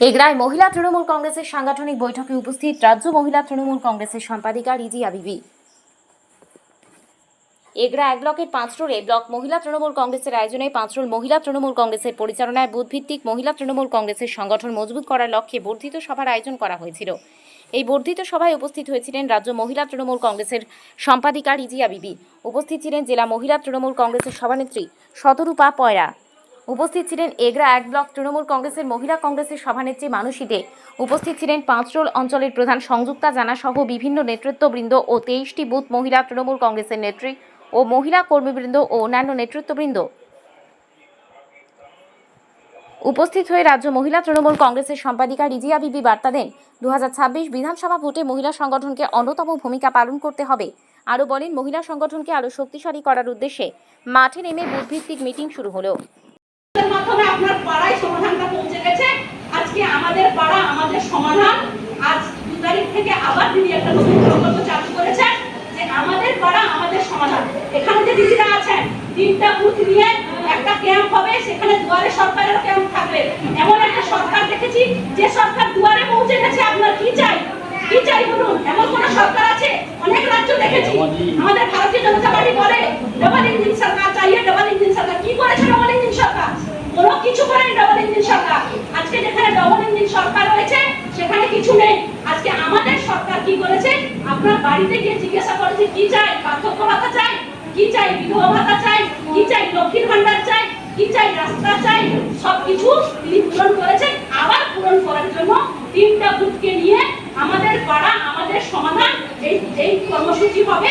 এগরায় মহিলা তৃণমূল কংগ্রেসের সাংগঠনিক বৈঠকে উপস্থিত রাজ্য মহিলা তৃণমূল কংগ্রেসের সম্পাদিকা রিজিয়া বিবি এগরা এক ব্লকের পাঁচরোলে ব্লক মহিলা তৃণমূল কংগ্রেসের আয়োজনে পাঁচরোল মহিলা তৃণমূল কংগ্রেসের পরিচালনায় বুথভিত্তিক মহিলা তৃণমূল কংগ্রেসের সংগঠন মজবুত করার লক্ষ্যে বর্ধিত সভার আয়োজন করা হয়েছিল। এই বর্ধিত সভায় উপস্থিত হয়েছিলেন রাজ্য মহিলা তৃণমূল কংগ্রেসের সম্পাদিকা রিজিয়া বিবি উপস্থিত ছিলেন জেলা মহিলা তৃণমূল কংগ্রেসের সভানেত্রী শতরূপা পয়রা। উপস্থিত ছিলেন এগরা এক ব্লক তৃণমূল কংগ্রেসের মহিলা কংগ্রেসের সভানেত্রী মানসী দে উপস্থিত ছিলেন পাঁচরোল অঞ্চলের প্রধান সংযুক্তা জানা সহ বিভিন্ন নেতৃত্ববৃন্দ ও তেইশটি বুথ মহিলা তৃণমূল কংগ্রেসের নেত্রী ও মহিলা কর্মীবৃন্দ ও অন্যান্য নেতৃত্ববৃন্দ। উপস্থিত হয়ে রাজ্য মহিলা তৃণমূল কংগ্রেসের সম্পাদিকা রিজিয়া বিবি বার্তা দেন দু হাজার ছাব্বিশ বিধানসভা ভোটে মহিলা সংগঠনকে অন্যতম ভূমিকা পালন করতে হবে। আরও বলেন, মহিলা সংগঠনকে আরও শক্তিশালী করার উদ্দেশ্যে মাঠে নেমে বুথভিত্তিক মিটিং শুরু হলো। এর আপনার পাড়ায় সমাধানটা পৌঁছে গেছে। আজকে আমাদের পাড়া, আমাদের সমাধান। আজ দু তারিখ থেকে আবার তিনি একটা নতুন প্রকল্প চালু করেছেন যে আমাদের পাড়া আমাদের সমাধান এখানে যে দিদিরা আছেন তিনটা বুথ নিয়ে একটা ক্যাম্প হবে সেখানে দুয়ারে সরকারের ক্যাম্প থাকবে এমন একটা সরকার দেখেছি যে সরকার দুয়ারে পৌঁছে গেছে আপনার কি চাই কি চাই বলুন এমন কোন সরকার আছে অনেক রাজ্য দেখেছি আমাদের ভারতীয় জনতা পার্টি বলে ডবল ইঞ্জিন সরকার চাইয়ে ডবল ইঞ্জিন সরকার কি করেছে ডবল ইঞ্জিন সরকার কোনো কিছু করেনি ডবল ইঞ্জিন সরকার আজকে যেখানে ডবল ইঞ্জিন সরকার রয়েছে সেখানে কিছু নেই। আজকে আমাদের সরকার কি করেছে? আপনার বাড়িতে গিয়ে জিজ্ঞাসা করেছে কি চাই? পার্থক্য ভাতা চাই? কি চাই বিধবা ভাতা চাই? কি চাই লক্ষ্মীর ভান্ডার চাই? কি চাই রাস্তা চাই? সবকিছু তিনি পূরণ করেছেন। আবার পূরণ করার জন্য তিনটা বুথকে নিয়ে আমাদের পাড়া, আমাদের সমাধান, এই এই কর্মসূচি হবে।